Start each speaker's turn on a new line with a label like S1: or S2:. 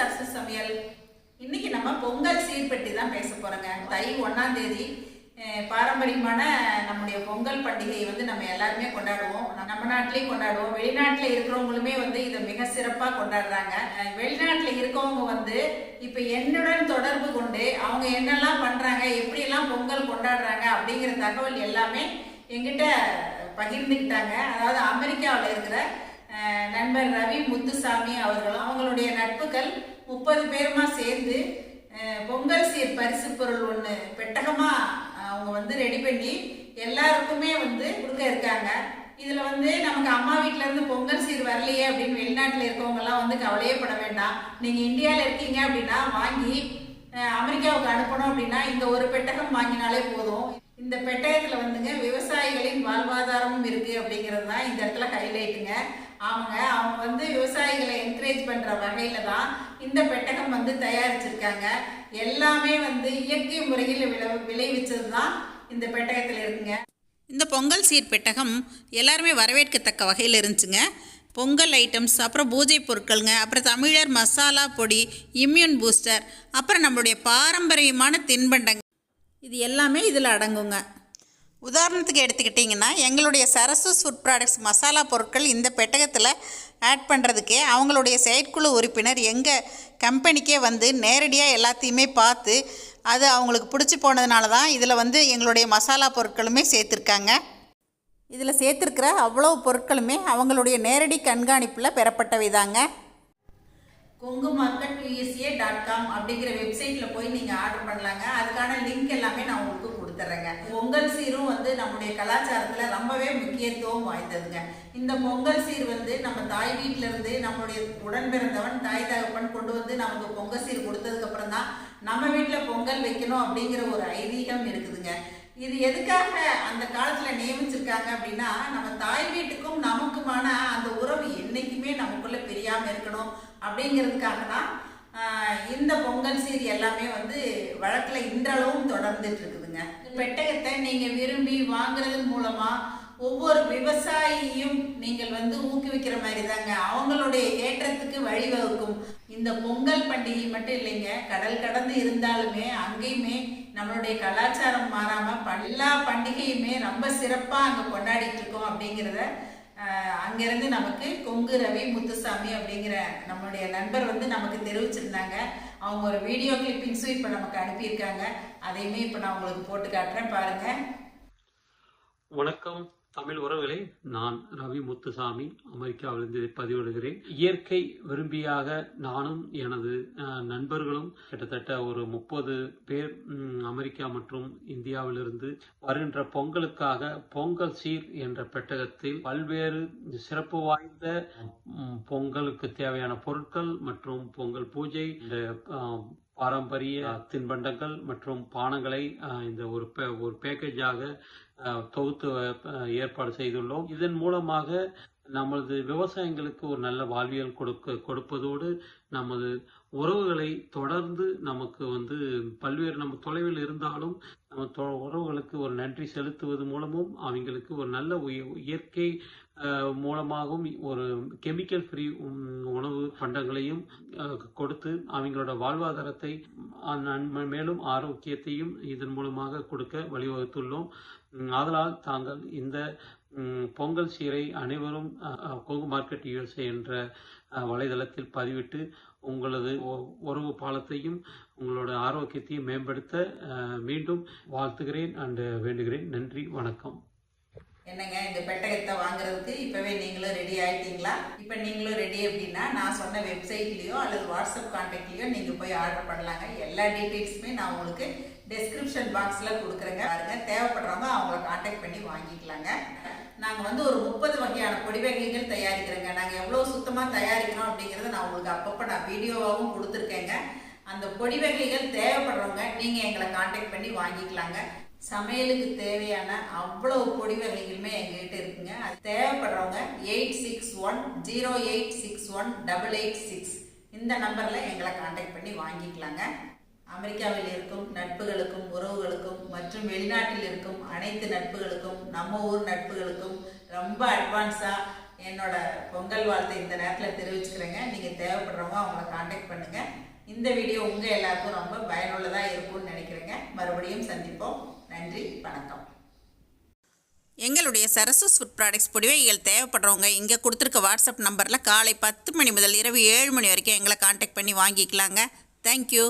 S1: சரசு சமையல். இன்னைக்கு நம்ம பொங்கல் சீர்பட்டி தான் பேச போறோங்க. தை ஒன்னாம் தேதி பாரம்பரியமான நம்முடைய பொங்கல் பண்டிகையை வந்து நம்ம எல்லாருமே கொண்டாடுவோம். நம்ம நாட்டிலேயும் கொண்டாடுவோம். வெளிநாட்டில் இருக்கிறவங்களுமே வந்து இதை மிக சிறப்பாக கொண்டாடுறாங்க. வெளிநாட்டில் இருக்கவங்க வந்து இப்போ என்னுடன் தொடர்பு கொண்டு அவங்க என்னெல்லாம் பண்ணுறாங்க எப்படியெல்லாம் பொங்கல் கொண்டாடுறாங்க அப்படிங்கிற தகவல் எல்லாமே எங்கிட்ட பகிர்ந்துக்கிட்டாங்க. அதாவது அமெரிக்காவில் இருக்கிற நண்பர் ரவி முத்துசாமி அவர்களும் அவங்களுடைய நட்புகள் முப்பது பேருமா சேர்ந்து பொங்கல் சீர் பரிசு பொருள் ஒன்று பெட்டகமாக அவங்க வந்து ரெடி பண்ணி எல்லாருக்குமே வந்து கொடுக்க இருக்காங்க. இதில் வந்து நமக்கு அம்மா வீட்டிலேருந்து இருந்து பொங்கல் சீர் வரலையே அப்படின்னு வெளிநாட்டில் இருக்கவங்கெல்லாம் வந்து கவலையே பட வேண்டாம். நீங்கள் இந்தியாவில் இருக்கீங்க அப்படின்னா வாங்கி அமெரிக்காவுக்கு அனுப்பணும் அப்படின்னா இந்த ஒரு பெட்டகம் வாங்கினாலே போதும். இந்த பெட்டகத்தில் வந்துங்க விவசாயிகளின் வாழ்வாதாரமும் இருக்குது அப்படிங்கிறது தான் இந்த இடத்துல ஹைலைட்டுங்க ஆமாங்க அவங்க வந்து விவசாயிகளை என்கரேஜ் பண்ணுற வகையில் தான் இந்த பெட்டகம் வந்து தயாரிச்சிருக்காங்க. எல்லாமே வந்து இயற்கை முறையில் விளை விளைவிச்சது தான் இந்த பெட்டகத்தில் இருக்குங்க.
S2: இந்த பொங்கல் சீர் பெட்டகம் எல்லாருமே வரவேற்கத்தக்க வகையில் இருந்துச்சுங்க. பொங்கல் ஐட்டம்ஸ் அப்புறம் பூஜை பொருட்கள்ங்க அப்புறம் தமிழர் மசாலா பொடி இம்யூன் பூஸ்டர் அப்புறம் நம்மளுடைய பாரம்பரியமான தின்பண்டங்கள் இது எல்லாமே இதில் அடங்குங்க. உதாரணத்துக்கு எடுத்துக்கிட்டிங்கன்னா எங்களுடைய சரசு ஃபுட் ப்ராடக்ட்ஸ் மசாலா பொருட்கள் இந்த பெட்டகத்தில் ஆட் பண்ணுறதுக்கே அவங்களுடைய செயற்குழு உறுப்பினர் எங்கள் கம்பெனிக்கே வந்து நேரடியாக எல்லாத்தையுமே பார்த்து அது அவங்களுக்கு பிடிச்சி போனதுனால தான் இதில் வந்து எங்களுடைய மசாலா பொருட்களுமே சேர்த்துருக்காங்க. இதில் சேர்த்துருக்கிற அவ்வளோ பொருட்களுமே அவங்களுடைய நேரடி கண்காணிப்பில் பெறப்பட்டவை தாங்க.
S1: Kongu market USA dot com அப்படிங்கிற வெப்சைட்டில் போய் நீங்கள் ஆர்டர் பண்ணலாங்க. அதுக்கான லிங்க் எல்லாமே நான் உங்களுக்கு கொடுத்துட்றேங்க பொங்கல் சீரும் வந்து நம்முடைய கலாச்சாரத்தில் ரொம்பவே முக்கியத்துவம் வாய்ந்ததுங்க. இந்த பொங்கல் சீர் வந்து நம்ம தாய் வீட்டிலேருந்து இருந்து நம்மளுடைய உடன் பிறந்தவன் தாய் தகப்பன் கொண்டு வந்து நமக்கு பொங்கல் சீர் கொடுத்ததுக்கப்புறம் தான் நம்ம வீட்டில் பொங்கல் வைக்கணும் அப்படிங்கிற ஒரு ஐதீகம் இருக்குதுங்க. இது எதுக்காக அந்த காலத்துல நியமிச்சிருக்காங்க அப்படின்னா நம்ம தாய் வீட்டுக்கும் நமக்குமான அந்த உறவு என்னைக்குமே நமக்குள்ள பிரியாம இருக்கணும் அப்படிங்கிறதுக்காக தான் இந்த பொங்கல் சீர் எல்லாமே வந்து வழக்குல இன்றளவும் தொடர்ந்துட்டு இருக்குதுங்க. பெட்டகத்தை நீங்க விரும்பி வாங்குறதன் மூலமா ஒவ்வொரு விவசாயியும் நீங்கள் வந்து ஊக்குவிக்கிற மாதிரி தாங்க அவங்களுடைய ஏற்றத்துக்கு வழிவகுக்கும். இந்த பொங்கல் பண்டிகை மட்டும் இல்லைங்க. கடல் கடந்து இருந்தாலுமே அங்கேயுமே நம்மளுடைய கலாச்சாரம் மாறாம எல்லா பண்டிகையுமே ரொம்ப சிறப்பா அங்க கொண்டாடிட்டு இருக்கோம் அப்படிங்கிறத அங்கேருந்து அங்கிருந்து நமக்கு கொங்கு ரவி முத்துசாமி அப்படிங்கிற நம்மளுடைய நண்பர் வந்து நமக்கு தெரிவிச்சிருந்தாங்க. அவங்க ஒரு வீடியோ கிளிப்பிங்ஸும் இப்போ நமக்கு அனுப்பியிருக்காங்க. அதையுமே இப்போ நான் உங்களுக்கு போட்டு காட்டுறேன். பாருங்க.
S3: வணக்கம். தமிழ் உறவுகளே நான் ரவி முத்துசாமி அமெரிக்காவிலிருந்து இதை பதிவிடுகிறேன். இயற்கை விரும்பியாக நானும் எனது நண்பர்களும் கிட்டத்தட்ட ஒரு முப்பது பேர் அமெரிக்கா மற்றும் இந்தியாவிலிருந்து வருகின்ற பொங்கலுக்காக பொங்கல் சீர் என்ற பெட்டகத்தில் பல்வேறு சிறப்பு வாய்ந்த பொங்கலுக்கு தேவையான பொருட்கள் மற்றும் பொங்கல் பூஜை பாரம்பரிய தின்பண்டங்கள் மற்றும் பானங்களை இந்த ஒரு ஒரு பேக்கேஜாக தொகுத்து ஏற்பாடு செய்துள்ளோம். இதன் மூலமாக நமது விவசாயங்களுக்கு ஒரு நல்ல வாழ்வியல் கொடுக்க கொடுப்பதோடு நமது உறவுகளை தொடர்ந்து நமக்கு வந்து பல்வேறு நம்ம தொலைவில் இருந்தாலும் நம்ம தொ- உறவுகளுக்கு ஒரு நன்றி செலுத்துவது மூலமும் அவங்களுக்கு ஒரு நல்ல இயற்கை மூலமாகவும் ஒரு கெமிக்கல் ஃப்ரீ உணவு பண்டங்களையும் கொடுத்து அவங்களோட வாழ்வாதாரத்தை நன்மை மேலும் ஆரோக்கியத்தையும் இதன் மூலமாக கொடுக்க வழிவகுத்துள்ளோம். ஆதலால் தாங்கள் இந்த பொங்கல் சீரை அனைவரும் கொங்கு மார்க்கெட் யூஎஸ்ஏ என்ற வலைதளத்தில் பதிவிட்டு உங்களது உறவு பாலத்தையும் உங்களோட ஆரோக்கியத்தையும் மேம்படுத்த மீண்டும் வாழ்த்துகிறேன் அண்டு வேண்டுகிறேன். நன்றி வணக்கம்.
S1: என்னங்க இந்த பெட்டகத்தை வாங்குறதுக்கு இப்பவே நீங்களும் ரெடி ஆயிட்டீங்களா? இப்போ நீங்களும் ரெடி அப்படின்னா நான் சொன்ன வெப்சைட்லயோ அல்லது வாட்ஸ்அப் கான்டாக்ட்லயோ நீங்க போய் ஆர்டர் பண்ணலாங்க. எல்லா டீட்டெயில்ஸுமே நான் உங்களுக்கு டெஸ்கிரிப்ஷன் பாக்ஸில் கொடுக்குறேங்க. பாருங்க தேவைப்படுறவங்க அவங்கள காண்டாக்ட் பண்ணி வாங்கிக்கலாங்க. நாங்கள் வந்து ஒரு முப்பது வகையான பொடி வகைகள் தயாரிக்கிறோங்க. நாங்கள் எவ்வளோ சுத்தமாக தயாரிக்கிறோம் அப்படிங்கிறத நான் உங்களுக்கு அப்பப்போ நான் வீடியோவாகவும் கொடுத்துருக்கேங்க. அந்த பொடி வகைகள் தேவைப்படுறவங்க நீங்கள் எங்களை காண்டாக்ட் பண்ணி வாங்கிக்கலாங்க. சமையலுக்கு தேவையான அவ்வளவு பொடி வகைகளுமே எங்ககிட்ட இருக்குங்க. அது தேவைப்படுறவங்க eight six one zero eight six one double eight six இந்த நம்பரில் எங்களை காண்டாக்ட் பண்ணி வாங்கிக்கலாங்க. அமெரிக்காவில் இருக்கும் நட்புகள் மற்றும் வெளிநாட்டில் இருக்கும் அனைத்து நட்புகளுக்கும் நம்ம ஊர் நட்புகளுக்கும் ரொம்ப அட்வான்ஸாக என்னோட பொங்கல் வாழ்த்தை இந்த நேரத்தில் தெரிவிச்சுக்கிறேங்க. நீங்கள் தேவைப்படுறவங்க அவங்கள காண்டாக்ட் பண்ணுங்கள் இந்த வீடியோ உங்கள் எல்லாருக்கும் ரொம்ப பயனுள்ளதாக இருக்கும்னு நினைக்கிறேங்க. மறுபடியும் சந்திப்போம். நன்றி வணக்கம்.
S2: எங்களுடைய சரஸ்வஸ் ஃபுட் ப்ராடக்ட்ஸ் புடிவைகள் தேவைப்படுறவங்க இங்கே கொடுத்துருக்க வாட்ஸ்அப் நம்பரில் காலை பத்து மணி முதல் இரவு ஏழு மணி வரைக்கும் எங்களை காண்டாக்ட் பண்ணி வாங்கிக்கலாங்க. தேங்க்யூ